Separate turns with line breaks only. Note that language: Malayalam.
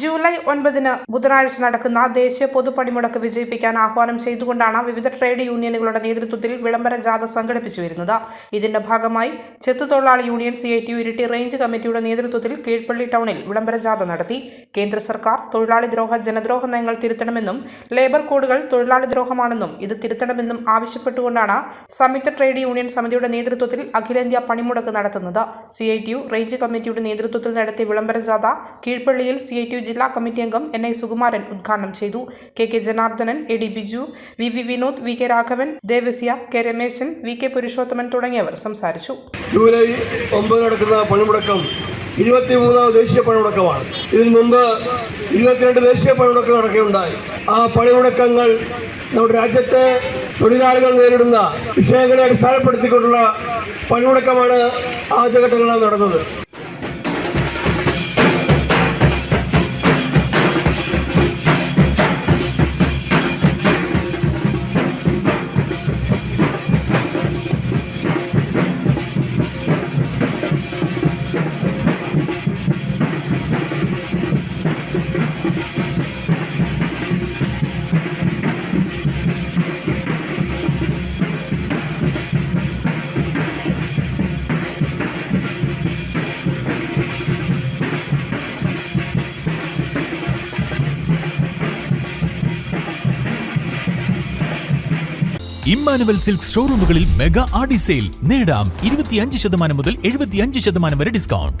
ജൂലൈ ഒൻപതിന് ബുധനാഴ്ച നടക്കുന്ന ദേശീയ പൊതുപണിമുടക്ക് വിജയിപ്പിക്കാൻ ആഹ്വാനം ചെയ്തുകൊണ്ടാണ് വിവിധ ട്രേഡ് യൂണിയനുകളുടെ നേതൃത്വത്തിൽ വിളംബര ജാഥ സംഘടിപ്പിച്ചു വരുന്നത്. ഇതിന്റെ ഭാഗമായി ചെത്തു തൊഴിലാളി union C I T Iritty range കമ്മിറ്റിയുടെ നേതൃത്വത്തിൽ കീഴ്പള്ളി ടൗണിൽ വിളംബര ജാഥ നടത്തി. കേന്ദ്ര സർക്കാർ തൊഴിലാളി ദ്രോഹ ജനദ്രോഹ നയങ്ങൾ തിരുത്തണമെന്നും ലേബർ കോഡുകൾ തൊഴിലാളി ദ്രോഹമാണെന്നും ഇത് തിരുത്തണമെന്നും ആവശ്യപ്പെട്ടുകൊണ്ടാണ് സംയുക്ത ട്രേഡ് യൂണിയൻ സമിതിയുടെ നേതൃത്വത്തിൽ അഖിലേന്ത്യാ പണിമുടക്ക് നടത്തുന്നത്. സി റേഞ്ച് കമ്മിറ്റിയുടെ നേതൃത്വത്തിൽ നടത്തിയ വിളംബര ജാഥ കീഴ്പള്ളിയിൽ സി ഐ ടി ജില്ലാ കമ്മിറ്റി അംഗം എൻ ഐ സുകുമാരൻ ഉദ്ഘാടനം ചെയ്തു. K K Janardhanan A D Biju V V Vinod V K Raghavan Devasya K Rameshan V K Purushothaman തുടങ്ങിയവർ സംസാരിച്ചു.
ജൂലൈ ഒമ്പത് നടക്കുന്ന പണിമുടക്കം ഇരുപത്തിമൂന്നാം ദേശീയ പണിമുടക്കമാണ്. ഇതിനു മുമ്പ് ഇരുപത്തിരണ്ട് ദേശീയ പണിമുടക്കം നടക്കുകയുണ്ടായി. ആ പണിമുടക്കങ്ങൾ നമ്മുടെ രാജ്യത്തെ തൊഴിലാളികൾ നേരിടുന്ന വിഷയങ്ങളെ അടിസ്ഥാനപ്പെടുത്തിക്കൊണ്ടുള്ള പണിമുടക്കമാണ് ആദ്യഘട്ടങ്ങളിൽ നടന്നത്.
ഇമ്മാനുവൽ സിൽക്ക് ഷോറൂമുകളിൽ മെഗാ ആഡി സെയിൽ നേടാം ഇരുപത്തിയഞ്ച് ശതമാനം മുതൽ എഴുപത്തിയഞ്ച് ശതമാനം വരെ ഡിസ്കൗണ്ട്.